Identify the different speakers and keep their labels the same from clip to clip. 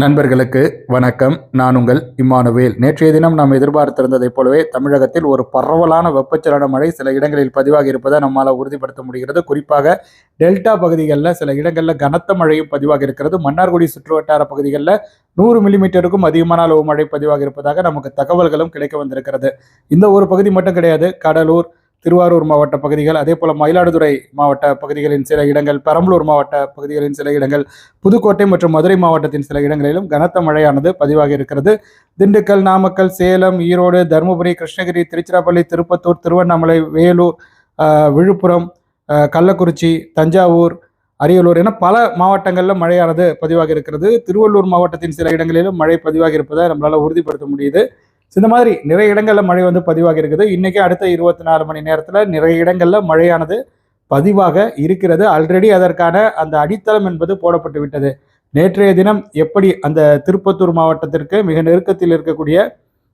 Speaker 1: நண்பர்களுக்கு வணக்கம். நான் உங்கள் இம்மானுவேல். நேற்றைய தினம் நாம் எதிர்பார்த்திருந்ததைப் போலவே தமிழகத்தில் ஒரு பரவலான வெப்பச்சலன மழை சில இடங்களில் பதிவாகி இருப்பதை நம்மால் உறுதிப்படுத்த முடிகிறது. குறிப்பாக டெல்டா பகுதிகளில் சில இடங்களில் கனத்த மழையும் பதிவாகி இருக்கிறது. மன்னார்குடி சுற்றுவட்டார பகுதிகளில் நூறு மில்லிமீட்டருக்கும் அதிகமான அளவு மழை பதிவாகி இருப்பதாக நமக்கு தகவல்களும் கிடைக்க வந்திருக்கிறது. இந்த ஒரு பகுதி மட்டும் கிடையாது. கடலூர் திருவாரூர் மாவட்ட பகுதிகள் அதே போல மயிலாடுதுறை மாவட்ட பகுதிகளின் சில இடங்கள் பெரம்பலூர் மாவட்ட பகுதிகளின் சில இடங்கள் புதுக்கோட்டை மற்றும் மதுரை மாவட்டத்தின் சில இடங்களிலும் கனத்த மழையானது பதிவாகி இருக்கிறது. திண்டுக்கல் நாமக்கல் சேலம் ஈரோடு தருமபுரி கிருஷ்ணகிரி திருச்சிராப்பள்ளி திருப்பத்தூர் திருவண்ணாமலை வேலூர் விழுப்புரம் கள்ளக்குறிச்சி தஞ்சாவூர் அரியலூர் என பல மாவட்டங்களில் மழையானது பதிவாக இருக்கிறது. திருவள்ளூர் மாவட்டத்தின் சில இடங்களிலும் மழை பதிவாக இருப்பதை நம்மளால உறுதிப்படுத்த முடியுது. இந்த மாதிரி நிறைய இடங்களில் மழை வந்து பதிவாக இருக்குது. இன்றைக்கி அடுத்த இருபத்தி நாலு மணி நேரத்தில் நிறைய இடங்களில் மழையானது பதிவாக இருக்கிறது. ஆல்ரெடி அதற்கான அந்த அடித்தளம் என்பது போடப்பட்டு விட்டது. நேற்றைய தினம் எப்படி அந்த திருப்பத்தூர் மாவட்டத்திற்கு மிக நெருக்கத்தில் இருக்கக்கூடிய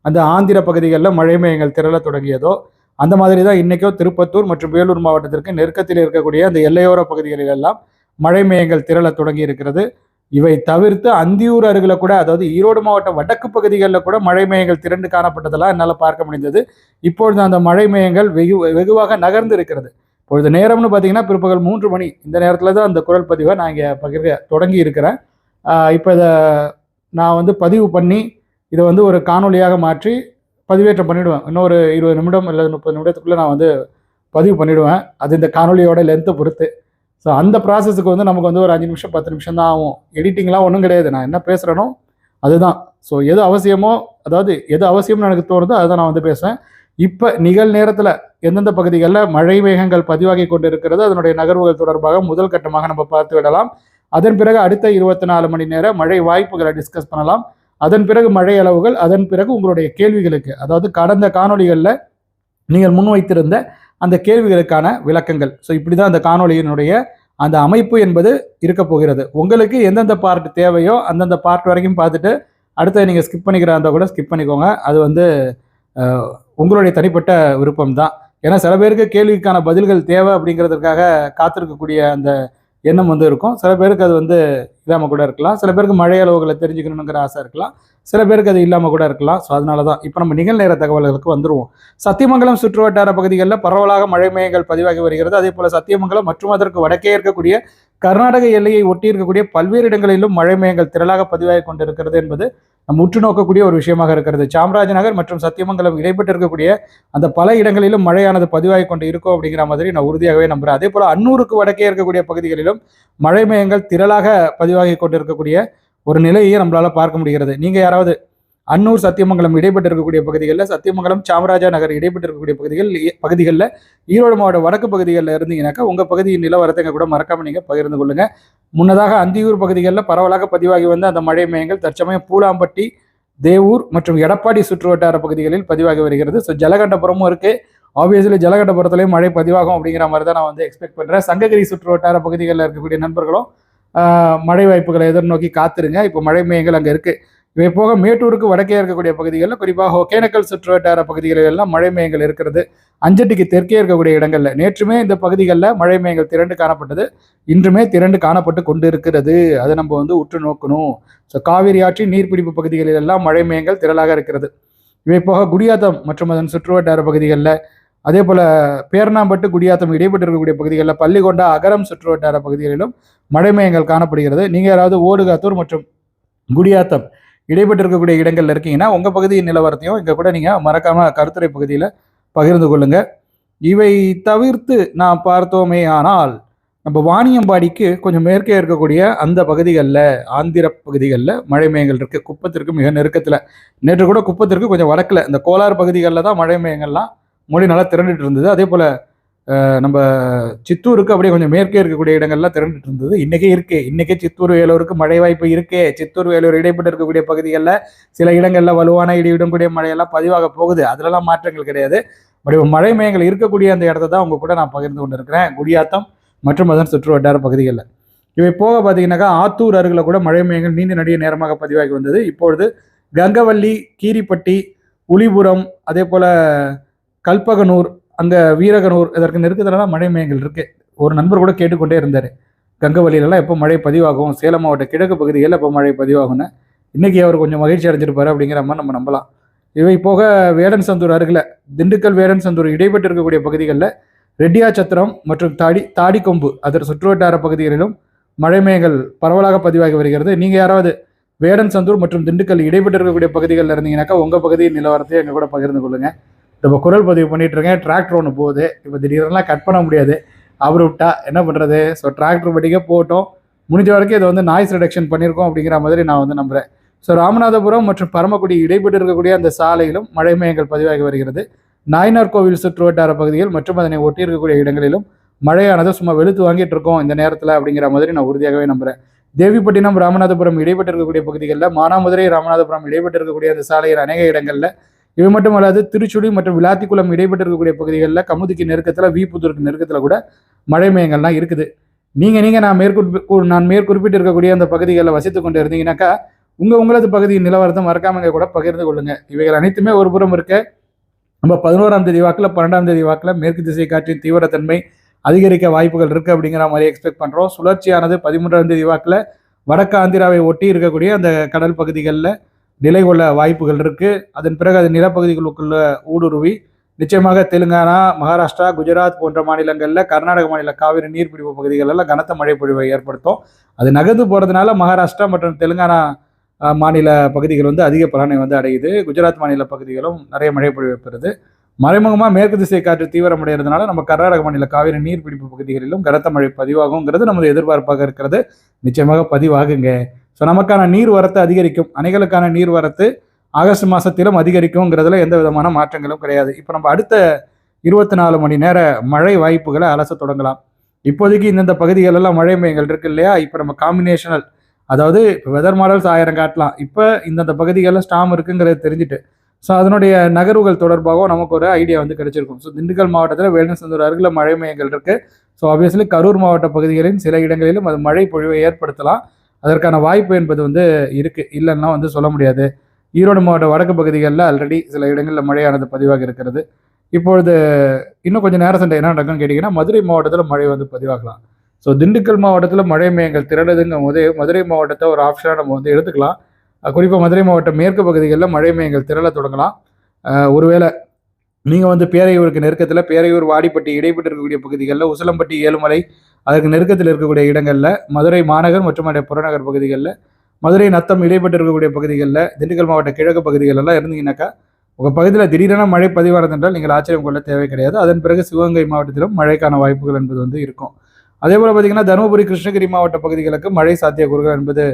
Speaker 1: அந்த ஆந்திர பகுதிகளில் மழை மேகங்கள் திரள தொடங்கியதோ அந்த மாதிரி தான் இன்றைக்கோ திருப்பத்தூர் மற்றும் வேலூர் மாவட்டத்திற்கு நெருக்கத்தில் இருக்கக்கூடிய அந்த எல்லையோர பகுதிகளில் எல்லாம் மழை மேகங்கள் திரள தொடங்கி இருக்கிறது. இவை தவிர்த்து அந்தியூர் அருகில் கூட அதாவது ஈரோடு மாவட்ட வடக்கு பகுதிகளில் கூட மழை மேகங்கள் திரண்டு காணப்பட்டதெல்லாம் என்னால் பார்க்க முடிந்தது. இப்பொழுது அந்த மழை மேகங்கள் வெகு வெகுவாக நகர்ந்து இருக்கிறது. இப்பொழுது நேரம்னு பார்த்தீங்கன்னா பிற்பகல் மூன்று மணி. இந்த நேரத்தில் தான் அந்த குரல் பதிவை நான் இங்கே பகிர்க தொடங்கி இருக்கிறேன். இப்போ இதை நான் வந்து பதிவு பண்ணி இதை வந்து ஒரு காணொலியாக மாற்றி பதிவேற்றம் பண்ணிவிடுவேன் இன்னொரு இருபது நிமிடம் இல்லை முப்பது நிமிடத்துக்குள்ளே நான் வந்து பதிவு பண்ணிவிடுவேன் அது இந்த காணொலியோட லென்த்தை பொறுத்து. ஸோ அந்த ப்ராசஸுக்கு வந்து நமக்கு வந்து ஒரு அஞ்சு நிமிஷம் பத்து நிமிஷம் தான் ஆகும். எடிட்டிங்லாம் ஒன்றும் கிடையாது. நான் என்ன பேசுகிறேனோ அதுதான். ஸோ எது அவசியமோ அதாவது எது அவசியம்னு எனக்கு தோணுதோ அதை நான் வந்து பேசுவேன் இப்போ நிகழ் நேரத்தில் எந்தெந்த பகுதிகளில் மழை வேகங்கள் பதிவாகி கொண்டு இருக்கிறது அதனுடைய நகர்வுகள் தொடர்பாக முதல் கட்டமாக நம்ம பார்த்து விடலாம். அதன் பிறகு அடுத்த இருபத்தி நாலு மணி நேரம் மழை வாய்ப்புகளை டிஸ்கஸ் பண்ணலாம். அதன் பிறகு மழை அளவுகள் அதன் பிறகு உங்களுடைய கேள்விகளுக்கு அதாவது கடந்த காணொளிகளில் நீங்கள் முன்வைத்திருந்த அந்த கேள்விகளுக்கான விளக்கங்கள். ஸோ இப்படி தான் அந்த காணொளியினுடைய அந்த அமைப்பு என்பது இருக்க போகிறது. உங்களுக்கு எந்தெந்த பார்ட் தேவையோ அந்தந்த பார்ட் வரைக்கும் பார்த்துட்டு அடுத்து நீங்கள் ஸ்கிப் பண்ணிக்கிறா இருந்தால் கூட ஸ்கிப் பண்ணிக்கோங்க. அது வந்து உங்களுடைய தனிப்பட்ட விருப்பம் தான் ஏன்னா சில பேருக்கு கேள்விக்கான பதில்கள் தேவை அப்படிங்கிறதுக்காக காத்திருக்கக்கூடிய அந்த எண்ணம் வந்து இருக்கும். சில பேருக்கு அது வந்து இல்லாமல் கூட இருக்கலாம். சில பேருக்கு மழை அளவுகளை தெரிஞ்சுக்கணுங்கிற ஆசை இருக்கலாம். சில பேருக்கு அது இல்லாமல் கூட இருக்கலாம். ஸோ அதனால தான் இப்போ நம்ம நிகழ்நேர தகவல்களுக்கு வந்துருவோம். சத்தியமங்கலம் சுற்றுவட்டார பகுதிகளில் பரவலாக மழை மேகங்கள் பதிவாகி வருகிறது. அதே போல் சத்தியமங்கலம் மற்றும் அதற்கு வடக்கே இருக்கக்கூடிய கர்நாடக எல்லையை ஒட்டி இருக்கக்கூடிய பல்வேறு இடங்களிலும் மழை மேகங்கள் திரளாக பதிவாகி கொண்டிருக்கிறது என்பது நம்ம உற்று நோக்கக்கூடிய ஒரு விஷயமாக இருக்கிறது. சாம்ராஜநகர் மற்றும் சத்தியமங்கலம் இடைப்பட்டு இருக்கக்கூடிய அந்த பல இடங்களிலும் மழையானது பதிவாகி கொண்டு இருக்கும் அப்படிங்கிற மாதிரி நான் உறுதியாகவே நம்புறேன். அதே போல் அன்னூருக்கு வடக்கே இருக்கக்கூடிய பகுதிகளிலும் மழை மேகங்கள் திரளாக பதிவாகி கொண்டு இருக்கக்கூடிய ஒரு நிலையை நம்மளால் பார்க்க முடிகிறது. நீங்கள் யாராவது அன்னூர் சத்தியமங்கலம் இடைப்பட்டு இருக்கக்கூடிய பகுதிகளில் சத்தியமங்கலம் சாமராஜா நகர் இடைப்பட்டு இருக்கக்கூடிய பகுதிகள் பகுதிகளில் ஈரோடு மாவட்ட வடக்கு பகுதிகளில் இருந்தீங்கன்னாக்கா உங்கள் பகுதியின் நிலவரத்தை கூட மறக்காம நீங்கள் பகிர்ந்து கொள்ளுங்கள் முன்னதாக அந்தியூர் பகுதிகளில் பரவலாக பதிவாகி வந்த அந்த மழை மேகங்கள் தற்சமயம் பூலாம்பட்டி தேவூர் மற்றும் எடப்பாடி சுற்றுவட்டார பகுதிகளில் பதிவாகி வருகிறது. ஸோ ஜலகண்டபுரமும் இருக்குது ஆப்வியஸ்லி ஜலகண்டபுரத்துலேயும் மழை பதிவாகும் அப்படிங்கிற மாதிரி தான் நான் வந்து எக்ஸ்பெக்ட் பண்ணுறேன் சங்ககிரி சுற்றுவட்டார பகுதிகளில் இருக்கக்கூடிய நண்பர்களும் மழை வாய்ப்புகளை எதிர்நோக்கி காத்திருங்க. இப்போ மழை மேயங்கள் அங்கே இருக்குது இவை போக மேட்டூருக்கு வடக்கே இருக்கக்கூடிய பகுதிகளில் குறிப்பாக ஒகேனக்கல் சுற்றுவட்டார பகுதிகளில் எல்லாம் மழை மேயங்கள் இருக்கிறது. அஞ்சட்டிக்கு தெற்கே இருக்கக்கூடிய இடங்களில் நேற்றுமே இந்த பகுதிகளில் மழை மேயங்கள் திரண்டு காணப்பட்டது. இன்றுமே திரண்டு காணப்பட்டு கொண்டு இருக்கிறது அதை நம்ம வந்து உற்று நோக்கணும். ஸோ காவிரி ஆற்றின் நீர்பிடிப்பு பகுதிகளில் எல்லாம் மழை மேயங்கள் திரளாக இருக்கிறது. இவை போக குடியாத்தம் மற்றும் அதன் சுற்றுவட்டார பகுதிகளில் அதே போல பேர்ணாம்பட்டு குடியாத்தம் இடைப்பட்டு இருக்கக்கூடிய பகுதிகளில் பள்ளிகொண்டா அகரம் சுற்றுவட்டார பகுதிகளிலும் மழை மேயங்கள் காணப்படுகிறது. நீங்கள் யாராவது ஓடுகாத்தூர் மற்றும் குடியாத்தம் இடைப்பட்டு இருக்கக்கூடிய இடங்கள்ல இருக்கீங்கன்னா உங்கள் பகுதியின் நிலவரத்தையும் இங்கே கூட நீங்கள் மறக்காமல் கருத்துரை பகுதியில் பகிர்ந்து கொள்ளுங்கள் இவை தவிர்த்து நான் பார்த்தோமே ஆனால் நம்ம வாணியம்பாடிக்கு கொஞ்சம் மேற்கே இருக்கக்கூடிய அந்த பகுதிகளில் ஆந்திர பகுதிகளில் மழை மேகங்கள் இருக்குது குப்பத்திற்கு மிக நெருக்கத்தில். நேற்று கூட குப்பத்திற்கு கொஞ்சம் வடக்கில் இந்த கோலார் பகுதிகளில் தான் மழை மேகங்கள்லாம் மொழி நல்லா திரண்டுட்டு இருந்தது. அதே போல் நம்ம சித்தூருக்கு அப்படியே கொஞ்சம் மேற்கே இருக்கக்கூடிய இடங்கள்லாம் திரண்டுட்டு இருந்தது. இன்னைக்கே இருக்கு. இன்னைக்கே சித்தூர் வேலூருக்கு மழை வாய்ப்பு இருக்கே. சித்தூர் வேலூர் இடைப்பட்டு இருக்கக்கூடிய பகுதிகளில் சில இடங்கள்ல வலுவான இடியுடன் கூடிய மழையெல்லாம் பதிவாக போகுது. அதுலலாம் மாற்றங்கள் கிடையாது. பட் மழை மேகங்கள் இருக்கக்கூடிய அந்த இடத்த தான் உங்க கூட நான் பகிர்ந்து கொண்டு இருக்கிறேன் குடியாத்தம் மற்றும் அதன் சுற்று வட்டார பகுதிகளில். இவை போக பார்த்தீங்கன்னாக்கா ஆத்தூர் அருகில் கூட மழை மேகங்கள் நீண்ட நடிக நேரமாக பதிவாகி வந்தது. இப்பொழுது கங்கவல்லி கீரிப்பட்டி உளிபுரம் அதே போல கல்பகனூர் அங்கே வீரகனூர் இதற்கு நெருக்கத்துலலாம் மழை மேயங்கள் இருக்கு. ஒரு நண்பர் கூட கேட்டுக்கொண்டே இருந்தார். கங்கவல்லியிலலாம் எப்போ மழை பதிவாகும்? சேலம் மாவட்ட கிழக்கு பகுதிகளில் எப்போ மழை பதிவாகும்னு? இன்றைக்கி அவர் கொஞ்சம் மகிழ்ச்சி அடைஞ்சிருப்பாரு அப்படிங்கிற மாதிரி நம்ம நம்பலாம். இவை போக வேடன் சந்தூர் அருகில் திண்டுக்கல் வேடன் சந்தூர் இடைப்பட்டு இருக்கக்கூடிய பகுதிகளில் ரெட்டியாச்சத்திரம் மற்றும் தாடி தாடிக்கொம்பு அதன் சுற்றுவட்டார பகுதிகளிலும் மழை மேகங்கள் பரவலாக பதிவாகி வருகிறது. நீங்கள் யாராவது வேடன் சந்தூர் மற்றும் திண்டுக்கல் இடைப்பட்டு இருக்கக்கூடிய பகுதிகளில் இருந்தீங்கன்னாக்கா உங்கள் பகுதியின் நிலவரத்தை எங்கள் கூட பகிர்ந்து கொள்ளுங்கள் இப்போ குரல் பதிவு பண்ணிட்டு இருக்கேன் டிராக்டர் ஒன்று போகுது. இப்போ திடீர்னுலாம் கட் பண்ண முடியாது. அவர் விட்டா என்ன பண்ணுறது ஸோ டிராக்டர் படிக்க போட்டோம். முடிஞ்ச வரைக்கும் இதை வந்து நாய்ஸ் ரிடக்ஷன் பண்ணியிருக்கோம் அப்படிங்கிற மாதிரி நான் வந்து நம்புகிறேன் ஸோ ராமநாதபுரம் மற்றும் பரமக்குடி இடைப்பட்டு இருக்கக்கூடிய அந்த சாலையிலும் மழை மையங்கள் பதிவாகி வருகிறது. நாயனார் கோவில் சுற்றுவட்டார பகுதியில் மற்றும் அதனை ஒட்டி இருக்கக்கூடிய இடங்களிலும் மழையானது சும்மா வெளுத்து வாங்கிட்டு இருக்கோம் இந்த நேரத்தில் அப்படிங்கிற மாதிரி நான் உறுதியாகவே நம்புகிறேன் தேவிப்பட்டினம் ராமநாதபுரம் இடைப்பட்டு இருக்கக்கூடிய பகுதிகளில் மானாமதுரை ராமநாதபுரம் இடைப்பட்டு இருக்கக்கூடிய அந்த சாலையில் அநேக இடங்களில் இவை மட்டும் அல்லாது திருச்சுழி மற்றும் விளாத்திக்குளம் இடைப்பட்டு இருக்கக்கூடிய பகுதிகளில் கமுதிக்கு நெருக்கத்தில் வீப்புத்தூருக்கு நெருக்கத்தில் கூட மழை மேகங்கள்லாம் இருக்குது. நீங்கள் நீங்கள் நான் மேற்குறிப்பு நான் மேற்குறிப்பிட்டு இருக்கக்கூடிய அந்த பகுதிகளில் வசித்து கொண்டு இருந்தீங்கன்னாக்கா உங்கள் உங்களது பகுதியின் நிலவரத்தை மறக்காமங்க கூட பகிர்ந்து கொள்ளுங்க. இவைகள் அனைத்துமே ஒரு புறம் இருக்க. நம்ம பதினோராம் தேதி வாக்கில் பன்னெண்டாம் தேதி வாக்கில் மேற்கு திசை காற்றின் தீவிரத்தன்மை அதிகரிக்க வாய்ப்புகள் இருக்குது அப்படிங்கிற மாதிரி எக்ஸ்பெக்ட் பண்ணுறோம் சுழற்சியானது பதிமூன்றாம் தேதி வாக்கில் வடக்கு ஆந்திராவை ஒட்டி இருக்கக்கூடிய அந்த கடல் பகுதிகளில் நிலை கொள்ள வாய்ப்புகள் இருக்குது அதன் பிறகு அது நிலப்பகுதிகளுக்குள்ள ஊடுருவி நிச்சயமாக தெலுங்கானா மகாராஷ்டிரா குஜராத் போன்ற மாநிலங்களில் கர்நாடக மாநில காவிரி நீர்பிடிப்பு பகுதிகளெல்லாம் கனத்த மழை பொழிவை ஏற்படுத்தும். அது நகர்ந்து போகிறதுனால மகாராஷ்டிரா மற்றும் தெலுங்கானா மாநில பகுதிகள் வந்து அதிக பலனை வந்து அடையுது. குஜராத் மாநில பகுதிகளும் நிறைய மழை பொழிவை பெறுது. மறைமுகமாக மேற்கு திசை காற்று தீவிரமடைகிறதுனால நம்ம கர்நாடக மாநில காவிரி நீர்பிடிப்பு பகுதிகளிலும் கனத்த மழை பதிவாகுங்கிறது நமது எதிர்பார்ப்பாக இருக்கிறது. நிச்சயமாக பதிவாகுங்க. ஸோ நமக்கான நீர் வரத்து அதிகரிக்கும். அணைகளுக்கான நீர் வரத்து ஆகஸ்ட் மாதத்திலும் அதிகரிக்குங்கிறதுல எந்த விதமான மாற்றங்களும் கிடையாது. இப்போ நம்ம அடுத்த இருபத்தி நாலு மணி நேர மழை வாய்ப்புகளை அலச தொடங்கலாம். இப்போதைக்கு இந்தந்த பகுதிகளெல்லாம் மழை மையங்கள் இருக்கு இல்லையா? இப்போ நம்ம காம்பினேஷனல் அதாவது வெதர் மாடல்ஸ் ஆயிரம் காட்டலாம். இப்போ இந்தந்த பகுதிகளில் ஸ்டாம் இருக்குங்கிறத தெரிஞ்சுட்டு ஸோ அதனுடைய நகர்வுகள் தொடர்பாகவும் நமக்கு ஒரு ஐடியா வந்து கிடைச்சிருக்கும். ஸோ திண்டுக்கல் மாவட்டத்தில் வேலுநசந்தூர் அருகில் மழை மையங்கள் இருக்குது ஸோ ஆப்வியஸ்லி கரூர் மாவட்ட பகுதிகளின் சில இடங்களிலும் அது மழை பொழிவை ஏற்படுத்தலாம். அதற்கான வாய்ப்பு என்பது வந்து இருக்கு. இல்லைன்னா வந்து சொல்ல முடியாது. ஈரோடு மாவட்ட வடக்கு பகுதிகளில் ஆல்ரெடி சில இடங்களில் மழையானது பதிவாக இருக்கிறது. இப்பொழுது இன்னும் கொஞ்சம் நேரம் சண்டை என்ன நடக்கும்னு கேட்டிங்கன்னா மதுரை மாவட்டத்தில் மழை வந்து பதிவாகலாம். ஸோ திண்டுக்கல் மாவட்டத்தில் மழை மையங்கள் திரளுதுங்கும் போது மதுரை மாவட்டத்தை ஒரு ஆப்ஷனாக நம்ம வந்து எடுத்துக்கலாம். குறிப்பாக மதுரை மாவட்டம் மேற்கு பகுதிகளில் மழை மையங்கள் திரள தொடங்கலாம். ஒருவேளை நீங்கள் வந்து பேரையூருக்கு நெருக்கத்தில் பேரையூர் வாடிப்பட்டி இடைப்பட்டு இருக்கக்கூடிய பகுதிகளில் உசிலம்பட்டி ஏழுமலை அதற்கு நெருக்கத்தில் இருக்கக்கூடிய இடங்களில் மதுரை மாநகர் மற்றும் அதனுடைய புறநகர் பகுதிகளில் மதுரை நத்தம் இடைப்பட்டு இருக்கக்கூடிய பகுதிகளில் திண்டுக்கல் மாவட்ட கிழக்கு பகுதிகளெல்லாம் இருந்தீங்கன்னாக்கா உங்கள் பகுதியில் திடீரென மழை பதிவானது என்றால் நீங்கள் ஆச்சரியம் கொள்ள தேவை கிடையாது. அதன் பிறகு சிவகங்கை மாவட்டத்திலும் மழைக்கான வாய்ப்புகள் என்பது வந்து இருக்கும். அதே போல் பார்த்தீங்கன்னா தருமபுரி கிருஷ்ணகிரி மாவட்ட பகுதிகளுக்கு மழை சாத்தியக்கூறுகள் என்பது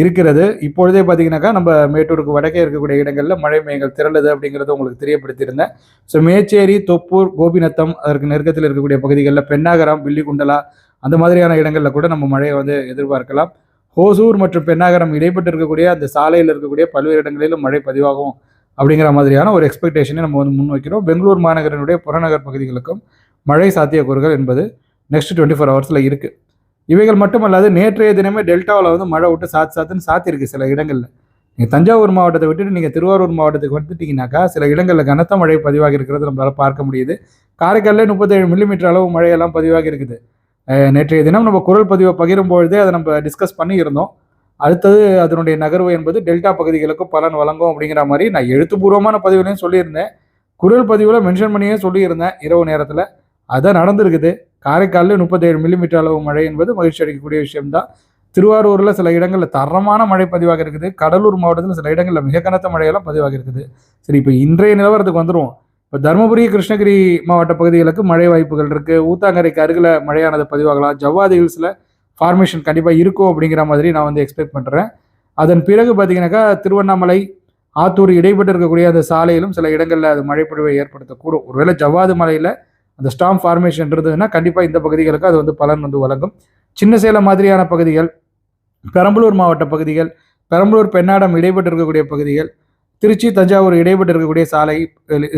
Speaker 1: இருக்கிறது. இப்பொழுதே பார்த்தீங்கன்னாக்கா நம்ம மேட்டூருக்கு வடக்கே இருக்கக்கூடிய இடங்களில் மழை மேகங்கள் திரளுது அப்படிங்கிறத உங்களுக்கு தெரியப்படுத்தியிருந்தேன். ஸோ மேச்சேரி தொப்பூர் கோபிநத்தம் அதற்கு நெருக்கத்தில் இருக்கக்கூடிய பகுதிகளில் பெண்ணாகரம் வில்லிகுண்டலா அந்த மாதிரியான இடங்களில் கூட நம்ம மழையை வந்து எதிர்பார்க்கலாம். ஹோசூர் மற்றும் பெண்ணாகரம் இடைப்பட்டு இருக்கக்கூடிய அந்த சாலையில் இருக்கக்கூடிய பல்வேறு இடங்களிலும் மழை பதிவாகும் அப்படிங்கிற மாதிரியான ஒரு எக்ஸ்பெக்டேஷனை நம்ம வந்து முன்வைக்கிறோம். பெங்களூர் மாநகரனுடைய புறநகர் பகுதிகளுக்கும் மழை சாத்தியக்கூறுகள் என்பது நெக்ஸ்ட் டுவெண்ட்டி ஃபோர் ஹவர்ஸில் இருக்குது இவைகள் மட்டுமல்லாது நேற்றைய தினமே டெல்டாவில் வந்து மழை விட்டு சாத்து சாத்துன்னு சாத்திருக்கு சில இடங்களில். நீங்கள் தஞ்சாவூர் மாவட்டத்தை விட்டுட்டு நீங்கள் திருவாரூர் மாவட்டத்துக்கு வந்துட்டீங்கன்னாக்கா சில இடங்களில் கனத்த மழை பதிவாகி இருக்கிறது நம்மளால் பார்க்க முடியுது. காரைக்காலில் முப்பத்தேழு மில்லிமீட்டர் அளவு மழையெல்லாம் பதிவாகி இருக்குது. நேற்றைய தினம் நம்ம குரல் பதிவை பகிரும் பொழுதே அதை நம்ம டிஸ்கஸ் பண்ணியிருந்தோம். அடுத்தது அதனுடைய நகர்வு என்பது டெல்டா பகுதிகளுக்கும் பலன் வழங்கும் அப்படிங்கிற மாதிரி நான் எழுத்துப்பூர்வமான பதிவுலையும் சொல்லியிருந்தேன். குரல் பதிவில் மென்ஷன் பண்ணியே சொல்லியிருந்தேன் இரவு நேரத்தில். அதான் நடந்திருக்குது. காரைக்காலில் முப்பத்தேழு மில்லிமீட்டர் அளவு மழை என்பது மகிழ்ச்சி அளிக்கக்கூடிய விஷயம்தான். திருவாரூரில் சில இடங்களில் தரமான மழை பதிவாக இருக்குது. கடலூர் மாவட்டத்தில் சில இடங்களில் மிக கனத்த மழையெல்லாம் பதிவாக இருக்குது. சரி இப்போ இன்றைய நிலவரத்துக்கு வந்துடுவோம் இப்போ தருமபுரி கிருஷ்ணகிரி மாவட்ட பகுதிகளுக்கு மழை வாய்ப்புகள் இருக்குது ஊத்தாங்கரைக்கு அருகில் மழையானது பதிவாகலாம். ஜவ்வாது ஹில்ஸில் ஃபார்மேஷன் கண்டிப்பாக இருக்கும் அப்படிங்கிற மாதிரி நான் வந்து எக்ஸ்பெக்ட் பண்ணுறேன் அதன் பிறகு பார்த்தீங்கன்னாக்கா திருவண்ணாமலை ஆத்தூர் இடைப்பட்டு இருக்கக்கூடிய அந்த சாலையிலும் சில இடங்களில் அது மழைப்பொழிவை ஏற்படுத்தக்கூடும். ஒருவேளை ஜவ்வாது மலையில் அந்த ஸ்டாம் ஃபார்மேஷன் இருந்ததுன்னா கண்டிப்பாக இந்த பகுதிகளுக்கு அது வந்து பலன் வந்து வழங்கும். சின்ன சேலம் மாதிரியான பகுதிகள் பெரம்பலூர் மாவட்ட பகுதிகள் பெரம்பலூர் பெண்ணாடம் இடைப்பட்டு இருக்கக்கூடிய பகுதிகள் திருச்சி தஞ்சாவூர் இடைப்பட்டு இருக்கக்கூடிய சாலை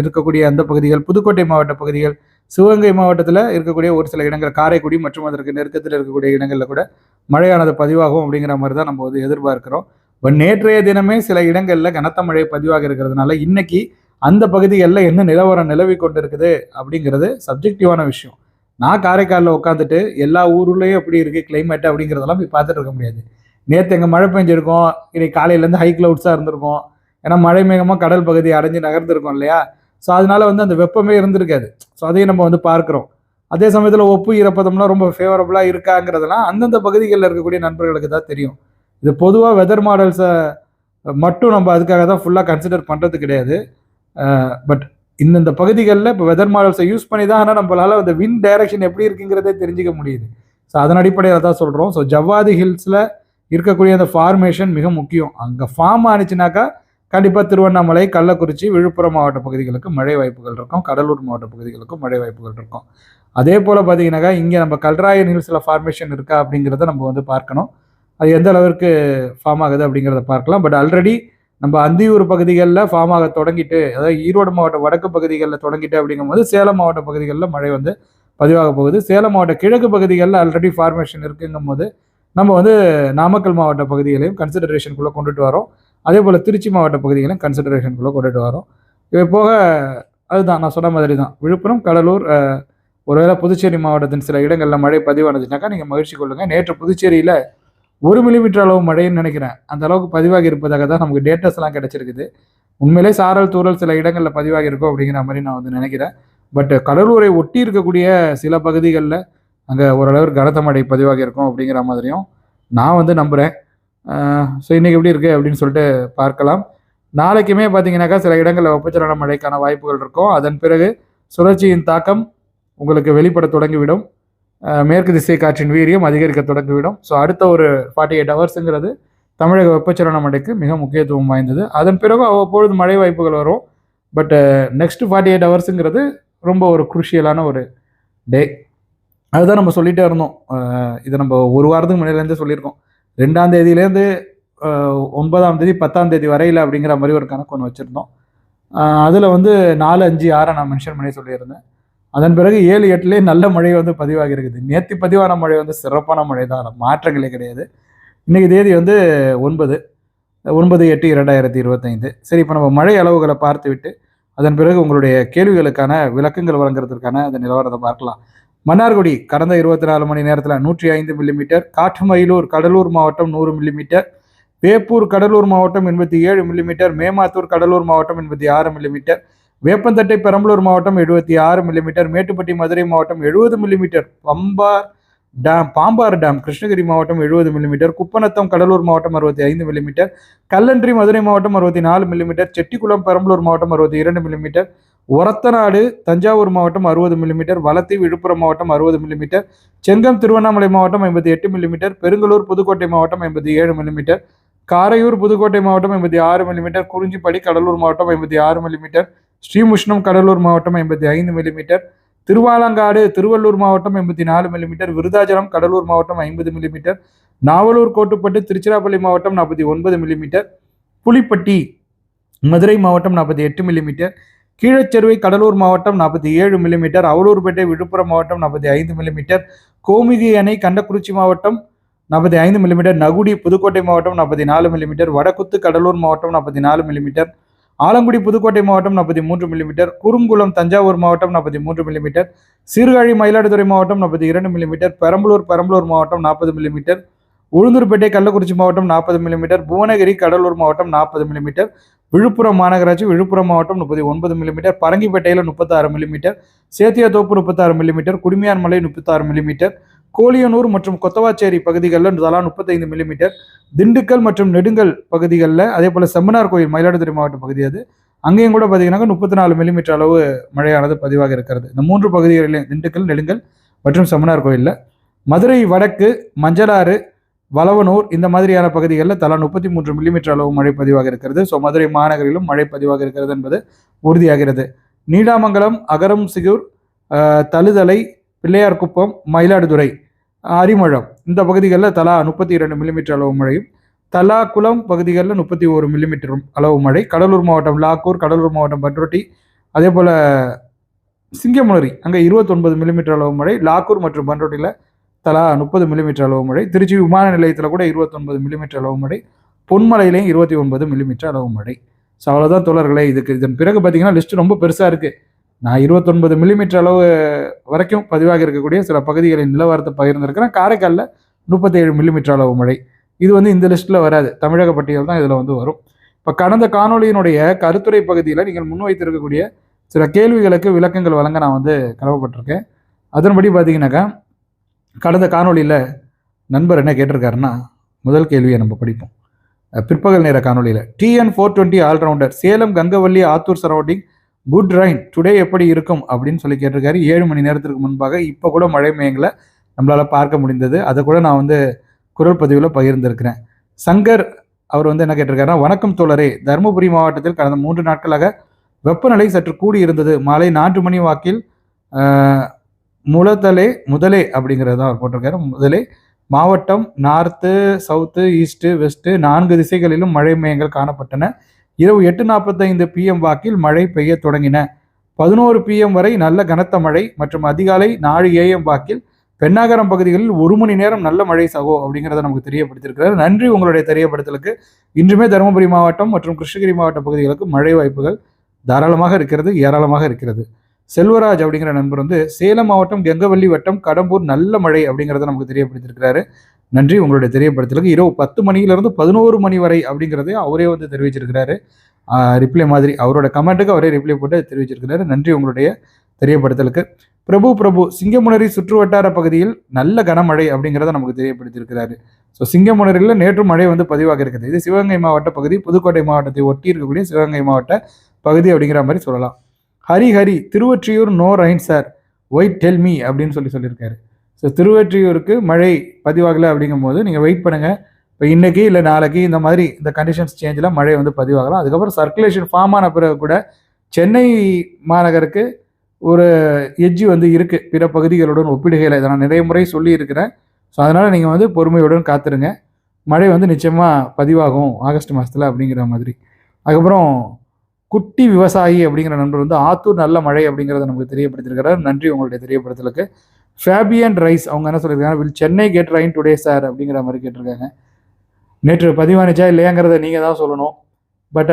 Speaker 1: இருக்கக்கூடிய அந்த பகுதிகள் புதுக்கோட்டை மாவட்ட பகுதிகள் சிவகங்கை மாவட்டத்தில் இருக்கக்கூடிய ஒரு சில இடங்கள் காரைக்குடி மற்றும் அதற்கு நெருக்கத்தில் இருக்கக்கூடிய இடங்களில் கூட மழையானது பதிவாகும் அப்படிங்கிற மாதிரி தான் நம்ம வந்து எதிர்பார்க்கிறோம். இப்போ நேற்றைய தினமே சில இடங்களில் கனத்த மழை பதிவாக இருக்கிறதுனால இன்னைக்கு அந்த பகுதிகளில் என்ன நிலவரம் நிலவி கொண்டு இருக்குது அப்படிங்கிறது சப்ஜெக்டிவான விஷயம். நான் காரைக்காலில் உட்காந்துட்டு எல்லா ஊர்லேயும் எப்படி இருக்குது கிளைமேட் அப்படிங்கிறதெல்லாம் போய் பார்த்துட்டு இருக்க முடியாது. நேற்று எங்கே மழை பெஞ்சிருக்கும் இன்னைக்கு காலையிலேருந்து ஹை க்ளவுட்ஸாக இருந்திருக்கும். ஏன்னா மழை மேகமாக கடல் பகுதி அடைஞ்சு நகர்ந்துருக்கோம் இல்லையா? ஸோ அதனால வந்து அந்த வெப்பமே இருந்திருக்காது. ஸோ அதையும் நம்ம வந்து பார்க்குறோம். அதே சமயத்தில் ஒப்பு ஈரப்பதம்லாம் ரொம்ப ஃபேவரபுளாக இருக்காங்கிறதெல்லாம் அந்தந்த பகுதிகளில் இருக்கக்கூடிய நண்பர்களுக்கு தான் தெரியும். இது பொதுவாக வெதர் மாடல்ஸை மட்டும் நம்ம அதுக்காக தான் ஃபுல்லாக கன்சிடர் பண்ணுறது கிடையாது. பட் இந்தந்த பகுதிகளில் இப்போ வெதர் மாடல்ஸை யூஸ் பண்ணி தான் ஆனால் நம்மளால் அந்த வின் டைரக்ஷன் எப்படி இருக்குங்கிறதே தெரிஞ்சுக்க முடியுது. ஸோ அதன் அடிப்படையில் தான் சொல்கிறோம் ஸோ ஜவ்வாதி ஹில்ஸில் இருக்கக்கூடிய அந்த ஃபார்மேஷன் மிக முக்கியம். அங்கே ஃபார்ம் ஆனிச்சுனாக்கா கண்டிப்பாக திருவண்ணாமலை கள்ளக்குறிச்சி விழுப்புரம் மாவட்ட பகுதிகளுக்கு மழை வாய்ப்புகள் இருக்கும். கடலூர் மாவட்ட பகுதிகளுக்கும் மழை வாய்ப்புகள் இருக்கும். அதே போல் பார்த்தீங்கன்னாக்கா இங்கே நம்ம கல்ராயன் ஹில்ஸில் ஃபார்மேஷன் இருக்கா அப்படிங்கிறத நம்ம வந்து பார்க்கணும். அது எந்த அளவிற்கு ஃபார்ம் ஆகுது அப்படிங்கிறத பார்க்கலாம். பட் ஆல்ரெடி நம்ம அந்தியூர் பகுதிகளில் ஃபார்ம் ஆக தொடங்கிட்டு அதாவது ஈரோடு மாவட்ட வடக்கு பகுதிகளில் தொடங்கிட்டு அப்படிங்கும்போது சேலம் மாவட்ட பகுதிகளில் மழை வந்து பதிவாக போகுது. சேலம் மாவட்ட கிழக்கு பகுதிகளில் ஆல்ரெடி ஃபார்மேஷன் இருக்குங்கும் போது நம்ம வந்து நாமக்கல் மாவட்ட பகுதிகளையும் கன்சிடரேஷனுக்குள்ளே கொண்டுட்டு வரோம். அதே போல் திருச்சி மாவட்ட பகுதிகளையும் கன்சிடரேஷனுக்குள்ளே கொண்டுட்டு வரோம். இது போக அதுதான் நான் சொன்ன மாதிரி தான் விழுப்புரம் கடலூர் ஒருவேளை புதுச்சேரி மாவட்டத்தின் சில இடங்களில் மழை பதிவானதுனாக்கா நீங்கள் மகிழ்ச்சி கொள்ளுங்கள் நேற்று புதுச்சேரியில் ஒரு மில்லிமீட்டர் அளவு மழைன்னு நினைக்கிறேன். அந்த அளவுக்கு பதிவாகி இருப்பதாக தான் நமக்கு டேட்டஸ் எல்லாம் கிடைச்சிருக்குது. உண்மையிலே சாரல் தூரல் சில இடங்களில் பதிவாகி இருக்கும் அப்படிங்கிற மாதிரி நான் வந்து நினைக்கிறேன். பட் கடலூரை ஒட்டி இருக்கக்கூடிய சில பகுதிகளில் அங்கே ஓரளவு கனத்த மழை பதிவாகி இருக்கும் அப்படிங்கிற மாதிரியும் நான் வந்து நம்புகிறேன் ஸோ இன்றைக்கி எப்படி இருக்குது அப்படின்னு சொல்லிட்டு பார்க்கலாம். நாளைக்குமே பார்த்தீங்கன்னாக்கா சில இடங்களில் வெப்பச்சலன மழைக்கான வாய்ப்புகள் இருக்கும். அதன் பிறகு சுழற்சியின் தாக்கம் உங்களுக்கு வெளிப்பட தொடங்கிவிடும். மேற்கு திசை காற்றின் வீரியம் அதிகரிக்க தொடங்கிவிடும். ஸோ அடுத்த ஒரு ஃபார்ட்டி எயிட் ஹவர்ஸுங்கிறது தமிழக வெப்பச்சலன அடைக்கு மிக முக்கியத்துவம் வாய்ந்தது. அதன் பிறகு அவ்வப்பொழுது மழை வாய்ப்புகள் வரும். பட் நெக்ஸ்ட் ஃபார்ட்டி எயிட் ஹவர்ஸுங்கிறது ரொம்ப ஒரு குருஷியலான ஒரு டே அதுதான் நம்ம சொல்லிட்டே இருந்தோம். இதை நம்ம ஒரு வாரத்துக்கு முன்னாடிலேருந்தே சொல்லியிருக்கோம். ரெண்டாம் தேதியிலேருந்து ஒன்பதாம் தேதி பத்தாம் தேதி வரையில் அப்படிங்கிற மாதிரி ஒரு கணக்கு ஒன்று வச்சுருந்தோம். அதில் வந்து நாலு அஞ்சு ஆறை நான் மென்ஷன் பண்ணி சொல்லியிருந்தேன். அதன் பிறகு ஏழு எட்டுலேயே நல்ல மழை வந்து பதிவாகி இருக்குது. நேற்று பதிவான மழை வந்து சிறப்பான மழை தான். மாற்றங்களே கிடையாது. இன்றைக்கி தேதி வந்து ஒன்பது. ஒன்பது எட்டு இரண்டாயிரத்தி இருபத்தைந்து. சரி இப்போ நம்ம மழை அளவுகளை பார்த்து விட்டு அதன் பிறகு உங்களுடைய கேள்விகளுக்கான விளக்கங்கள் வழங்குறதுக்கான அந்த நிலவரத்தை பார்க்கலாம். மன்னார்குடி கடந்த இருபத்தி நாலு மணி நேரத்தில் நூற்றி ஐந்து மில்லிமீட்டர் காட்டுமயிலூர் கடலூர் மாவட்டம் நூறு மில்லிமீட்டர் வேப்பூர் கடலூர் மாவட்டம் எண்பத்தி ஏழு மில்லிமீட்டர் மேமாத்தூர் கடலூர் மாவட்டம் எண்பத்தி ஆறு மில்லிமீட்டர் வேப்பந்தட்டை பெரம்பலூர் மாவட்டம் எழுபத்தி ஆறு மில்லிமீட்டர் மேட்டுப்பட்டி மதுரை மாவட்டம் எழுபது millimetre Pambar dam Pambar dam Krishnagiri மாவட்டம் எழுபது மில்லிமீட்டர் குப்பநத்தம் கடலூர் மாவட்டம் அறுபத்தி ஐந்து மில்லிமீட்டர் கல்லன்றி மதுரை மாவட்டம் அறுபத்தி நாலு மில்லிமீட்டர் செட்டிக்குளம் பெரம்பலூர் மாவட்டம் அறுபத்தி இரண்டு மில்லிமீட்டர் ஒரத்தநாடு தஞ்சாவூர் மாவட்டம் அறுபது மில்லிமீட்டர் வலத்தி விழுப்புரம் மாவட்டம் அறுபது மில்லிமீட்டர் செங்கம் திருவண்ணாமலை மாவட்டம் ஐம்பத்தி எட்டு மில்லிமீட்டர் பெருங்கலூர் புதுக்கோட்டை மாவட்டம் ஐம்பத்தி ஏழு மில்லிமீட்டர் காரையூர் புதுக்கோட்டை மாவட்டம் ஐம்பத்தி ஆறு மில்லிமீட்டர் குறிஞ்சிப்படி கடலூர் மாவட்டம் ஐம்பத்தி ஆறு மில்லிமீட்டர் ஸ்ரீமுஷ்ணம் கடலூர் மாவட்டம் ஐம்பத்தி ஐந்து மில்லிமீட்டர் திருவாலங்காடு திருவள்ளூர் மாவட்டம் எண்பத்தி நாலு மில்லிமீட்டர் விருதாச்சலம் கடலூர் மாவட்டம் ஐம்பது மில்லிமீட்டர் நாவலூர் கோட்டுப்பட்டு திருச்சிராப்பள்ளி மாவட்டம் நாற்பத்தி ஒன்பது மில்லிமீட்டர் புலிப்பட்டி மதுரை மாவட்டம் நாற்பத்தி எட்டு மில்லிமீட்டர் கீழச்செருவை கடலூர் மாவட்டம் நாற்பத்தி ஏழு மில்லிமீட்டர் அவலூர்பேட்டை விழுப்புரம் மாவட்டம் நாற்பத்தி ஐந்து மில்லிமீட்டர் கோமிதி அணை கண்டக்குறிச்சி மாவட்டம் நாற்பத்தி ஐந்து மில்லிமீட்டர் நகுடி புதுக்கோட்டை மாவட்டம் நாற்பத்தி நாலு மில்லிமீட்டர் வடக்குத்து கடலூர் மாவட்டம் நாற்பத்தி நாலு மில்லிமீட்டர் ஆலங்குடி புதுக்கோட்டை மாவட்டம் நாற்பத்தி மூன்று மில்லிமீட்டர் குறுங்குளம் தஞ்சாவூர் மாவட்டம் நாற்பத்தி மூன்று மில்லிமீட்டர் சீர்காழி மயிலாடுதுறை மாவட்டம் நாற்பத்தி இரண்டு மில்லிமீட்டர் பெரம்பலூர் பெரம்பலூர் மாவட்டம் நாற்பது மில்லிமீட்டர் உளுந்தூர்பேட்டை கள்ளக்குறிச்சி மாவட்டம் நாற்பது மில்லிமீட்டர் புவனகிரி கடலூர் மாவட்டம் நாற்பது மில்லிமீட்டர் விழுப்புரம் மாநகராட்சி விழுப்புரம் மாவட்டம் முப்பத்தி ஒன்பது மில்லிமீட்டர் பரங்கிப்பேட்டையில் முப்பத்தாறு மில்லிமீட்டர் சேத்தியாத்தோப்பு முப்பத்தாறு மில்லிமீட்டர் குடிமியான்மலை முப்பத்தாறு மில்லிமீட்டர் கோலியனூர் மற்றும் கொத்தவாச்சேரி பகுதிகளில் தலா முப்பத்தைந்து மில்லிமீட்டர் திண்டுக்கல் மற்றும் நெடுங்கல் பகுதிகளில் அதே போல் செம்மனார் கோயில் மயிலாடுதுறை மாவட்ட பகுதி அது. அங்கேயும் கூட பார்த்தீங்கன்னா முப்பத்தி நாலு மில்லிமீட்டர் அளவு மழையானது பதிவாக இருக்கிறது. இந்த மூன்று பகுதிகளிலும் திண்டுக்கல் நெடுங்கல் மற்றும் செம்மனார் கோயிலில் மதுரை வடக்கு மஞ்சளாறு வளவனூர் இந்த மாதிரியான பகுதிகளில் தலா முப்பத்தி மூன்று மில்லிமீட்டர் அளவு மழை பதிவாக இருக்கிறது. ஸோ மதுரை மாநகரிலும் மழை பதிவாக இருக்கிறது என்பது உறுதியாகிறது. நீடாமங்கலம் அகரம் சிகூர் தழுதலை பிள்ளையார்குப்பம் மயிலாடுதுறை அரிமழம். இந்த பகுதிகளில் தலா முப்பத்தி இரண்டு மில்லிமீட்டர் அளவு மழையும் தலாக்குளம் பகுதிகளில் முப்பத்தி ஒரு மில்லிமீட்டர் அளவு மழை. கடலூர் மாவட்டம் லாக்கூர் கடலூர் மாவட்டம் பண்ருட்டி அதே போல் சிங்கமுனரி அங்கே இருபத்தொன்பது மில்லிமீட்டர் அளவு மழை. லாக்கூர் மற்றும் பண்ருட்டியில் தலா முப்பது மில்லிமீட்டர் அளவு மழை. திருச்சி விமான நிலையத்தில் கூட இருபத்தொன்பது மில்லிமீட்டர் அளவு மழை. பொன்மலையிலையும் இருபத்தி ஒன்பது மில்லிமீட்டர் அளவு மழை. ஸோ அவ்வளோதான் தோழர்களே இதுக்கு இதன் பிறகு பார்த்தீங்கன்னா லிஸ்ட் ரொம்ப பெருசாக இருக்குது நான் இருபத்தொன்பது மில்லிமீட்டர் அளவு வரைக்கும் பதிவாக இருக்கக்கூடிய சில பகுதிகளின் நிலவரத்தை பகிர்ந்திருக்கிறேன். காரைக்காலில் முப்பத்தேழு மில்லிமீட்டர் அளவு மழை. இது வந்து இந்த லிஸ்ட்டில் வராது. தமிழக பட்டியல் தான் இதில் வந்து வரும். இப்போ கடந்த காணொளியினுடைய கருத்துரை பகுதியில் நீங்கள் முன்வைத்திருக்கக்கூடிய சில கேள்விகளுக்கு விளக்கங்கள் வழங்க நான் வந்து கடமைப்பட்டிருக்கேன். அதன்படி பார்த்தீங்கன்னாக்கா கடந்த காணொளியில் நண்பர் என்ன கேட்டிருக்காருன்னா முதல் கேள்வியை நம்ம படிப்போம். பிற்பகல் நேர காணொலியில் TN four twenty all rounder Salem Gangavalli Attur surrounding good rain today எப்படி இருக்கும் அப்படின்னு சொல்லி கேட்டிருக்காரு. ஏழு மணி நேரத்திற்கு முன்பாக இப்போ கூட மழை மேயங்களை நம்மளால் பார்க்க முடிந்தது. அதை கூட நான் வந்து குரல் பதிவில் பகிர்ந்திருக்கிறேன். சங்கர் அவர் வந்து என்ன கேட்டிருக்காருன்னா வணக்கம் தோழரே தருமபுரி மாவட்டத்தில் கடந்த மூன்று நாட்களாக வெப்பநிலை சற்று கூடி இருந்தது. மாலை நான்கு மணி வாக்கில் ஆஹ், முதலே முதலே தான் அவர் போட்டிருக்காரு. முதலே மாவட்டம் நார்த்து சவுத்து ஈஸ்ட்டு வெஸ்ட்டு நான்கு திசைகளிலும் மழை மேயங்கள் காணப்பட்டன. இரவு எட்டு நாற்பத்தைந்து பிஎம் வாக்கில் மழை பெய்ய தொடங்கின. பதினோரு பிஎம் வரை நல்ல கனத்த மழை மற்றும் அதிகாலை நாலு ஏஎம் வாக்கில் பெண்ணாகரம் பகுதிகளில் ஒரு மணி நேரம் நல்ல மழை சகோ அப்படிங்கிறத நமக்கு தெரியப்படுத்தியிருக்கிறார். நன்றி உங்களுடைய தெரியப்படுத்தலுக்கு. இன்றுமே தருமபுரி மாவட்டம் மற்றும் கிருஷ்ணகிரி மாவட்ட பகுதிகளுக்கு மழை வாய்ப்புகள் தாராளமாக இருக்கிறது ஏராளமாக இருக்கிறது. செல்வராஜ் அப்படிங்கிற நண்பர் வந்து சேலம் மாவட்டம் கெங்கவல்லி வட்டம் கடம்பூர் நல்ல மழை அப்படிங்கிறத நமக்கு தெரியப்படுத்தியிருக்கிறாரு. நன்றி. உங்களுடைய தெரியப்படுத்தலுக்கு இரவு பத்து மணியிலிருந்து பதினோரு மணி வரை அப்படிங்கிறதையும் அவரே வந்து தெரிவிச்சிருக்கிறாரு. ரிப்ளை மாதிரி அவரோட கமெண்ட்டுக்கு அவரே ரிப்ளை போட்டு தெரிவிச்சிருக்கிறாரு. நன்றி உங்களுடைய தெரியப்படுத்தலுக்கு பிரபு பிரபு சிங்கமுனரி சுற்று வட்டார பகுதியில் நல்ல கனமழை அப்படிங்கிறத நமக்கு தெரியப்படுத்தியிருக்கிறாரு. ஸோ சிங்கமுனரியில் நேற்று மழை வந்து பதிவாக இருக்குது. இது சிவகங்கை மாவட்ட பகுதி புதுக்கோட்டை மாவட்டத்தை ஒட்டி இருக்கக்கூடிய சிவகங்கை மாவட்ட பகுதி அப்படிங்கிற மாதிரி சொல்லலாம். Hari Hari Thiruvottiyur no rain sir white tell me அப்படின்னு சொல்லி சொல்லியிருக்காரு. ஸோ திருவெற்றியூருக்கு மழை பதிவாகலை அப்படிங்கும்போது நீங்கள் வெயிட் பண்ணுங்கள் இப்போ இன்றைக்கி இல்லை நாளைக்கு இந்த மாதிரி இந்த கண்டிஷன்ஸ் சேஞ்சில் மழை வந்து பதிவாகலாம். அதுக்கப்புறம் சர்க்குலேஷன் ஃபார்ம் ஆன பிறகு கூட சென்னை மாநகருக்கு ஒரு எஜ்ஜி வந்து இருக்குது பிற பகுதிகளுடன் ஒப்பிடுகையில் இதை நான் நிறைய முறை சொல்லியிருக்கிறேன். ஸோ அதனால் நீங்கள் வந்து பொறுமையுடன் காத்துருங்க. மழை வந்து நிச்சயமாக பதிவாகும் ஆகஸ்ட் மாதத்தில் அப்படிங்கிற மாதிரி. அதுக்கப்புறம் குட்டி விவசாயி அப்படிங்கிற நண்பர் வந்து ஆத்தூர் நல்ல மழை அப்படிங்கிறத நமக்கு தெரியப்படுத்தியிருக்கிறார். நன்றி உங்களுடைய தெரியப்படுத்தலுக்கு. ஃபேபியன் ரைஸ் அவங்க என்ன சொல்லியிருக்காங்க will Chennai get rain today sir அப்படிங்கிற மாதிரி கேட்டிருக்காங்க. நேற்று பதிவானிச்சா இல்லையாங்கிறத நீங்கள் தான் சொல்லணும். பட்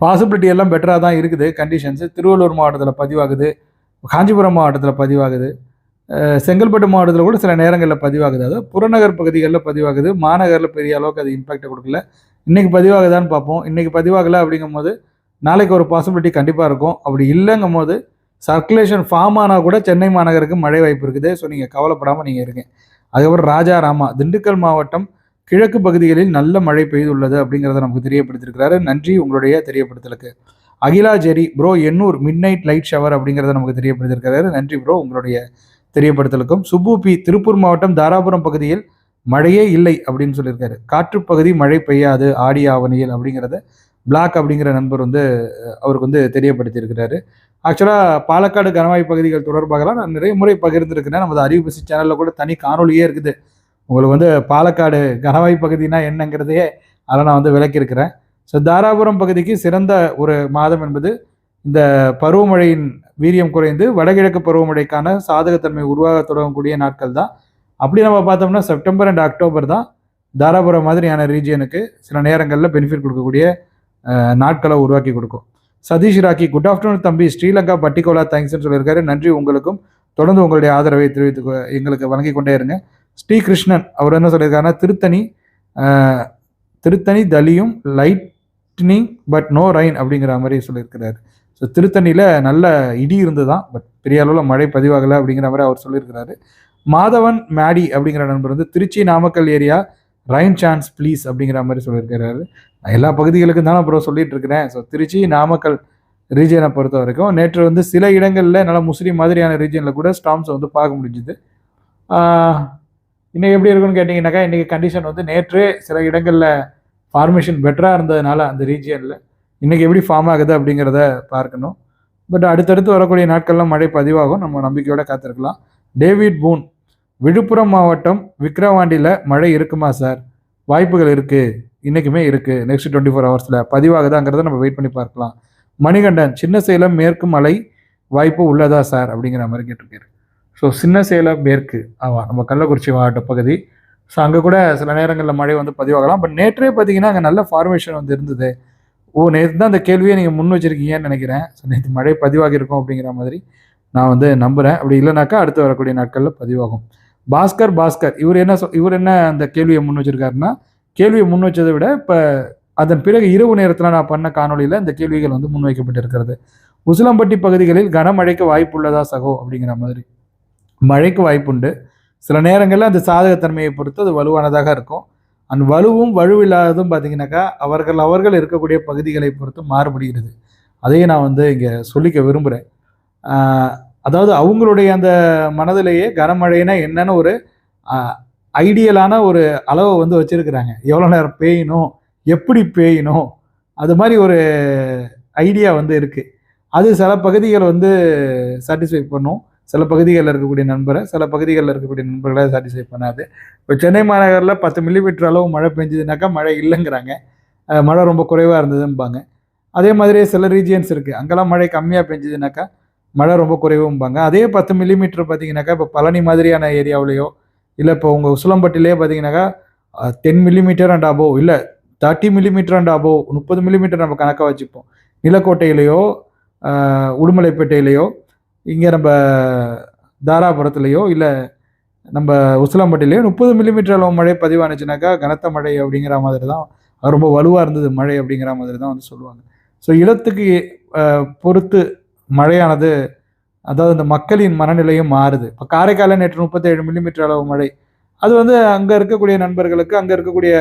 Speaker 1: பாசிபிலிட்டி uh, எல்லாம் பெட்டராக தான் இருக்குது. கண்டிஷன்ஸு திருவள்ளூர் மாவட்டத்தில் பதிவாகுது. காஞ்சிபுரம் மாவட்டத்தில் பதிவாகுது. செங்கல்பட்டு மாவட்டத்தில் கூட சில நேரங்களில் பதிவாகுது. அது புறநகர் பகுதிகளில் பதிவாகுது. மாநகரில் பெரிய அளவுக்கு அது இம்பாக்டை கொடுக்கல. இன்றைக்கி பதிவாகுதான்னு பார்ப்போம். இன்றைக்கி பதிவாகலை அப்படிங்கும்போது நாளைக்கு ஒரு பாசிபிலிட்டி கண்டிப்பாக இருக்கும். அப்படி இல்லைங்கும் போது சர்க்குலேஷன் ஃபார்ம் ஆனால் கூட சென்னை மாநகருக்கு மழை வாய்ப்பு இருக்குது. ஸோ நீங்கள் கவலைப்படாமல் நீங்கள் இருங்க. அதுக்கப்புறம் ராஜா ராமா திண்டுக்கல் மாவட்டம் கிழக்கு பகுதிகளில் நல்ல மழை பெய்துள்ளது அப்படிங்கிறத நமக்கு தெரியப்படுத்திருக்கிறாரு நன்றி உங்களுடைய தெரியப்படுத்தலுக்கு. Akila Jerry bro Ennore midnight light shower அப்படிங்கிறத நமக்கு தெரியப்படுத்திருக்கிறாரு நன்றி ப்ரோ உங்களுடைய தெரியப்படுத்தலுக்கும். சுப்பு பி திருப்பூர் மாவட்டம் தாராபுரம் பகுதியில் மழையே இல்லை அப்படின்னு சொல்லியிருக்காரு. காற்றுப்பகுதி மழை பெய்யாது ஆடி ஆவணியில் அப்படிங்கிறத பிளாக் அப்படிங்கிற நண்பர் வந்து அவருக்கு வந்து தெரியப்படுத்தியிருக்கிறாரு. ஆக்சுவலாக பாலக்காடு கனவாய் பகுதிகள் தொடர்பாகலாம் நான் நிறைய முறை பகிர்ந்துருக்கிறேன். நமது அறிவிப்பு சேனலில் கூட தனி காணொலியே இருக்குது. உங்களுக்கு வந்து பாலக்காடு கனவாய் பகுதினா என்னங்கிறதையே அதை நான் வந்து விளக்கியிருக்கிறேன். ஸோ தாராபுரம் பகுதிக்கு சிறந்த ஒரு மாதம் என்பது இந்த பருவமழையின் வீரியம் குறைந்து வடகிழக்கு பருவமழைக்கான சாதகத்தன்மை உருவாக தொடங்கக்கூடிய நாட்கள் தான். அப்படி நம்ம பார்த்தோம்னா செப்டம்பர் அண்ட் அக்டோபர் தான் தாராபுரம் மாதிரியான ரீஜியனுக்கு சில நேரங்களில் பெனிஃபிட் கொடுக்கக்கூடிய நாட்களை உருவாக்கி கொடுக்கும். சதீஷ் ராக்கி குட் ஆஃப்டர்நூன் தம்பி. ஸ்ரீலங்கா பட்டிகோலா தேங்க்ஸ்னு சொல்லியிருக்காரு. நன்றி உங்களுக்கும். தொடர்ந்து உங்களுடைய ஆதரவை தெரிவித்து எங்களுக்கு வழங்கி கொண்டே இருங்க. ஸ்ரீ கிருஷ்ணன் அவர் என்ன சொல்லியிருக்காருன்னா திருத்தணி திருத்தணி தலியும் லைட்னிங் பட் நோ ரைன் அப்படிங்கிற மாதிரி சொல்லியிருக்கிறாரு. ஸோ திருத்தணியில் நல்ல இடி இருந்து தான் பட் பெரிய அளவில் மழை பதிவாகலை அப்படிங்கிற மாதிரி அவர் சொல்லியிருக்கிறாரு. மாதவன் மேடி அப்படிங்கிற நண்பர் வந்து Trichy Namakkal area rain chance please அப்படிங்கிற மாதிரி சொல்லியிருக்கிறாரு. எல்லா பகுதிகளுக்கும் தான் அப்புறம் சொல்லிட்டு இருக்கிறேன். ஸோ திருச்சி நாமக்கல் ரீஜியனை பொறுத்த வரைக்கும் நேற்று வந்து சில இடங்களில் நல்ல முஸ்லீம் மாதிரியான ரீஜியனில் கூட ஸ்டாம்ஸை வந்து பார்க்க முடிஞ்சுது. இன்றைக்கி எப்படி இருக்குன்னு கேட்டிங்கனாக்கா இன்றைக்கி கண்டிஷன் வந்து நேற்றே சில இடங்களில் ஃபார்மேஷன் பெட்டராக இருந்ததுனால அந்த ரீஜியனில் இன்றைக்கி எப்படி ஃபார்ம் ஆகுது அப்படிங்கிறத பார்க்கணும். பட் அடுத்தடுத்து வரக்கூடிய நாட்கள்லாம் மழை பதிவாகும். நம்ம நம்பிக்கையோடு காத்திருக்கலாம். டேவிட் பூன் விழுப்புரம் மாவட்டம் விக்ரவாண்டியில் மழை இருக்குமா சார்? வாய்ப்புகள் இருக்குது இன்றைக்குமே இருக்குது நெக்ஸ்ட் டுவெண்ட்டி ஃபோர் ஹவர்ஸில் பதிவாகுதாங்கிறத நம்ம வெயிட் பண்ணி பார்க்கலாம். மணிகண்டன் சின்ன சேலம் மேற்கு மலை வாய்ப்பு உள்ளதா சார்? அப்படிங்கிற மாதிரி கேட்டிருக்காரு. ஸோ சின்ன சேலம் மேற்கு. ஆமாம் நம்ம கள்ளக்குறிச்சி மாவட்ட பகுதி. ஸோ அங்கே கூட சில நேரங்களில் மழை வந்து பதிவாகலாம். பட் நேற்றே பார்த்தீங்கன்னா அங்கே நல்ல ஃபார்மேஷன் வந்து இருந்தது. ஓ நேற்று தான் அந்த கேள்வியை நீங்கள் முன் வச்சுருக்கீங்கன்னு நினைக்கிறேன். ஸோ நேற்று மழை பதிவாகிருக்கும் அப்படிங்கிற மாதிரி நான் வந்து நம்புகிறேன் அப்படி இல்லைனாக்கா அடுத்து வரக்கூடிய நாட்களில் பதிவாகும். பாஸ்கர் பாஸ்கர். இவர் என்ன இவர் என்ன அந்த கேள்வியை முன் வச்சிருக்காருன்னா கேள்வியை முன் வச்சதை விட இப்போ அதன் பிறகு இரவு நேரத்தில் நான் பண்ண காணொளியில் இந்த கேள்விகள் வந்து முன்வைக்கப்பட்டிருக்கிறது உசிலம்பட்டி பகுதிகளில் கனமழைக்கு வாய்ப்பு உள்ளதா சகோ அப்படிங்கிற மாதிரி. மழைக்கு வாய்ப்புண்டு. சில நேரங்களில் அந்த சாதகத்தன்மையை பொறுத்து அது வலுவானதாக இருக்கும். அந்த வலுவும் வலுவில்லாததும் பார்த்தீங்கன்னாக்கா அவர்கள் அவர்கள் இருக்கக்கூடிய பகுதிகளை பொறுத்து மாறுபடுகிறது. அதையும் நான் வந்து இங்கே சொல்லிக்க விரும்புகிறேன் அதாவது அவங்களுடைய அந்த மனதிலேயே கனமழைனா என்னன்னு ஒரு ஐடியலான ஒரு அளவை வந்து வச்சுருக்கிறாங்க. எவ்வளோ நேரம் பெய்யணும் எப்படி பெய்யணும் அது மாதிரி ஒரு ஐடியா வந்து இருக்குது அது சில பகுதிகள் வந்து சாட்டிஸ்ஃபை பண்ணும். சில பகுதிகளில் இருக்கக்கூடிய நண்பரை சில பகுதிகளில் இருக்கக்கூடிய நண்பர்களை சாட்டிஸ்ஃபை பண்ணாது. இப்போ சென்னை மாநகரில் பத்து மில்லிமீட்டர் அளவு மழை பெஞ்சதுனாக்கா மழை இல்லைங்கிறாங்க. மழை ரொம்ப குறைவாக இருந்ததும்பாங்க. அதே மாதிரி சில ரீஜியன்ஸ் இருக்குது அங்கெல்லாம் மழை கம்மியாக பெஞ்சதுனாக்கா மழை ரொம்ப குறைவும்பாங்க. அதே பத்து மில்லிமீட்டர் பார்த்தீங்கன்னாக்கா இப்போ பழனி மாதிரியான ஏரியாவிலையோ இல்லை இப்போ உங்கள் உசிலம்பட்டிலே பார்த்தீங்கன்னாக்கா டென் மில்லிமீட்டர் அண்ட் அபோவ் இல்லை தேர்ட்டி மில்லிமீட்டர் அண்ட் அபோவ் முப்பது மில்லிமீட்டர் நம்ம கணக்காக வச்சுப்போம். நிலக்கோட்டையிலையோ உடுமலைப்பேட்டையிலையோ இங்கே நம்ம தாராபுரத்துலேயோ இல்லை நம்ம உசிலம்பட்டிலேயோ முப்பது மில்லிமீட்டர் அளவு மழை பதிவானுச்சுனாக்கா கனத்த மழை அப்படிங்கிற மாதிரி தான் ரொம்ப வலுவாக இருந்தது மழை அப்படிங்கிற மாதிரி தான் வந்து சொல்லுவாங்க. ஸோ இடத்துக்கு பொறுத்து மழையானது அதாவது இந்த மக்களின் மனநிலையும் மாறுது. இப்போ காரைக்காலில் நேற்று முப்பத்தேழு மில்லிமீட்டர் அளவு மழை. அது வந்து அங்கே இருக்கக்கூடிய நண்பர்களுக்கு அங்கே இருக்கக்கூடிய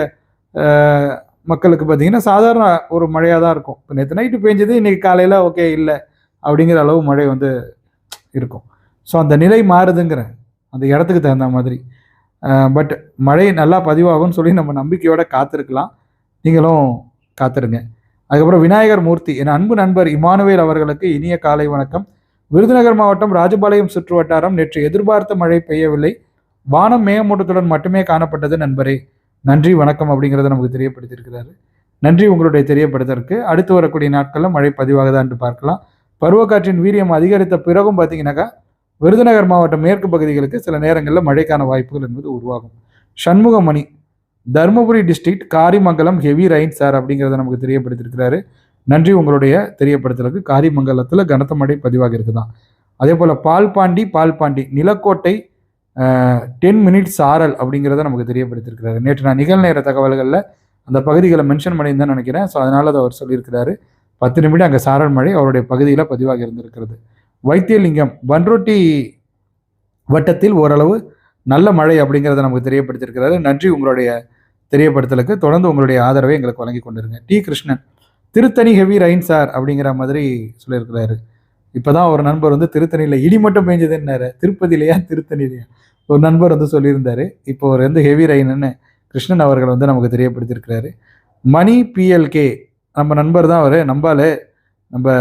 Speaker 1: மக்களுக்கு பார்த்தீங்கன்னா சாதாரண ஒரு மழையாக தான் இருக்கும். இப்போ நேற்று நைட்டு பெஞ்சது இன்றைக்கி காலையில் ஓகே இல்லை அப்படிங்கிற அளவு மழை வந்து இருக்கும். ஸோ அந்த நிலை மாறுதுங்கிறேன். அந்த இடத்துக்கு தகுந்த மாதிரி. பட் மழை நல்லா பதிவாகும்னு சொல்லி நம்ம நம்பிக்கையோட காத்திருக்கலாம். நீங்களும் காத்துருங்க. அதுக்கப்புறம் விநாயகர் மூர்த்தி என் அன்பு நண்பர் இமானுவேல் அவர்களுக்கு இனிய காலை வணக்கம். விருதுநகர் மாவட்டம் ராஜபாளையம் சுற்று வட்டாரம் நேற்று எதிர்பார்த்த மழை பெய்யவில்லை. வானம் மேகமூட்டத்துடன் மட்டுமே காணப்பட்டது நண்பரே. நன்றி வணக்கம் அப்படிங்கிறத நமக்கு தெரியப்படுத்தியிருக்கிறாரு. நன்றி உங்களுடைய தெரியப்படுத்தற்கு அடுத்து வரக்கூடிய நாட்களில் மழை பதிவாகுதான்னு பார்க்கலாம். பருவக்காற்றின் வீரியம் அதிகரித்த பிறகும் பார்த்தீங்கன்னாக்கா விருதுநகர் மாவட்டம் மேற்கு பகுதிகளுக்கு சில நேரங்களில் மழைக்கான வாய்ப்புகள் என்பது உருவாகும். Shanmugamani Dharmapuri district Karimangalam heavy rain sir அப்படிங்கிறத நமக்கு தெரியப்படுத்தியிருக்கிறாரு. நன்றி உங்களுடைய தெரியப்படுத்தலுக்கு. காரிமங்கலத்தில் கனத்த மழை பதிவாக இருக்குதான். அதே போல் பால்பாண்டி பால்பாண்டி நிலக்கோட்டை டென் மினிட்ஸ் ஆரல் அப்படிங்கிறத நமக்கு தெரியப்படுத்தியிருக்கிறாரு. நேற்று நான் நிகழ்நேர தகவல்களில் அந்த பகுதிகளை மென்ஷன் பண்ணியிருந்தேன் நினைக்கிறேன். ஸோ அதனால் அதை அவர் சொல்லியிருக்கிறாரு. பத்து நிமிடம் அங்கே சாரல் மழை அவருடைய பகுதியில் பதிவாக இருந்திருக்கிறது. வைத்தியலிங்கம் பன்ரொட்டி வட்டத்தில் ஓரளவு நல்ல மழை அப்படிங்கிறத நமக்கு தெரியப்படுத்தியிருக்கிறாரு. நன்றி உங்களுடைய தெரியப்படுத்தலுக்கு தொடர்ந்து உங்களுடைய ஆதரவை எங்களுக்கு வழங்கி கொண்டிருங்க. T. Krishnan Thiruttani heavy rain sir அப்படிங்கிற மாதிரி சொல்லியிருக்கிறாரு. இப்போதான் ஒரு நண்பர் வந்து திருத்தணியில் இடி மட்டும் பெஞ்சதுன்னாரு. திருப்பதியிலையா திருத்தணிலையா ஒரு நண்பர் வந்து சொல்லியிருந்தார். இப்போ ஒரு வந்து ஹெவி ரைனுன்னு கிருஷ்ணன் அவர்கள் வந்து நமக்கு தெரியப்படுத்தியிருக்கிறாரு. மணி பிஎல்கே நம்ம நண்பர் தான் அவர். நம்பால் நம்ம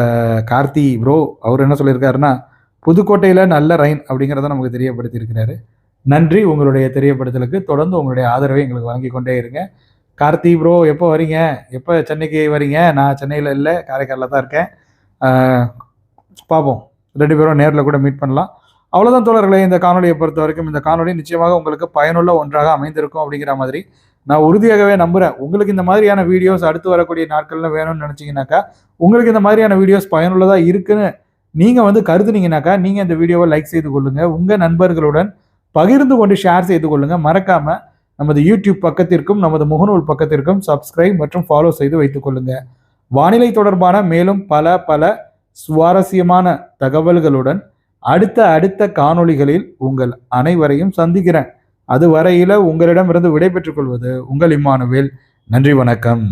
Speaker 1: கார்த்தி ப்ரோ அவர் என்ன சொல்லியிருக்காருன்னா புதுக்கோட்டையில் நல்ல ரைன் அப்படிங்கிறத நமக்கு தெரியப்படுத்தியிருக்கிறாரு. நன்றி உங்களுடைய தெரியப்படுத்தலுக்கு. தொடர்ந்து உங்களுடைய ஆதரவை எங்களுக்கு வழங்கி கொண்டே இருங்க. கார்த்தி ப்ரோ எப்போ வரீங்க? எப்போ சென்னைக்கு வரீங்க? நான் சென்னையில் இல்லை காரைக்காலில் தான் இருக்கேன். பார்ப்போம் ரெண்டு பேரும் நேரில் கூட மீட் பண்ணலாம். அவ்வளோதான் தோழர்களே இந்த காணொலியை பொறுத்த வரைக்கும் இந்த காணொலி நிச்சயமாக உங்களுக்கு பயனுள்ள ஒன்றாக அமைந்திருக்கும் அப்படிங்கிற மாதிரி நான் உறுதியாகவே நம்புகிறேன் உங்களுக்கு இந்த மாதிரியான வீடியோஸ் அடுத்து வரக்கூடிய நாட்களில் வேணும்னு நினச்சிங்கனாக்கா உங்களுக்கு இந்த மாதிரியான வீடியோஸ் பயனுள்ளதாக இருக்குன்னு நீங்கள் வந்து கருதுனீங்கனாக்கா நீங்கள் இந்த வீடியோவை லைக் செய்து கொள்ளுங்கள் உங்கள் நண்பர்களுடன் பகிர்ந்து கொண்டு ஷேர் செய்து கொள்ளுங்கள் மறக்காமல் நமது யூடியூப் பக்கத்திற்கும் நமது முகநூல் பக்கத்திற்கும் சப்ஸ்கிரைப் மற்றும் ஃபாலோ செய்து வைத்துக் கொள்ளுங்கள் வானிலை தொடர்பான மேலும் பல பல சுவாரஸ்யமான தகவல்களுடன் அடுத்த அடுத்த காணொளிகளில் உங்கள் அனைவரையும் சந்திக்கிறேன். அதுவரையில உங்களிடமிருந்து விடைபெற்றுக் கொள்வது உங்கள் இம்மானுவேல். நன்றி வணக்கம்.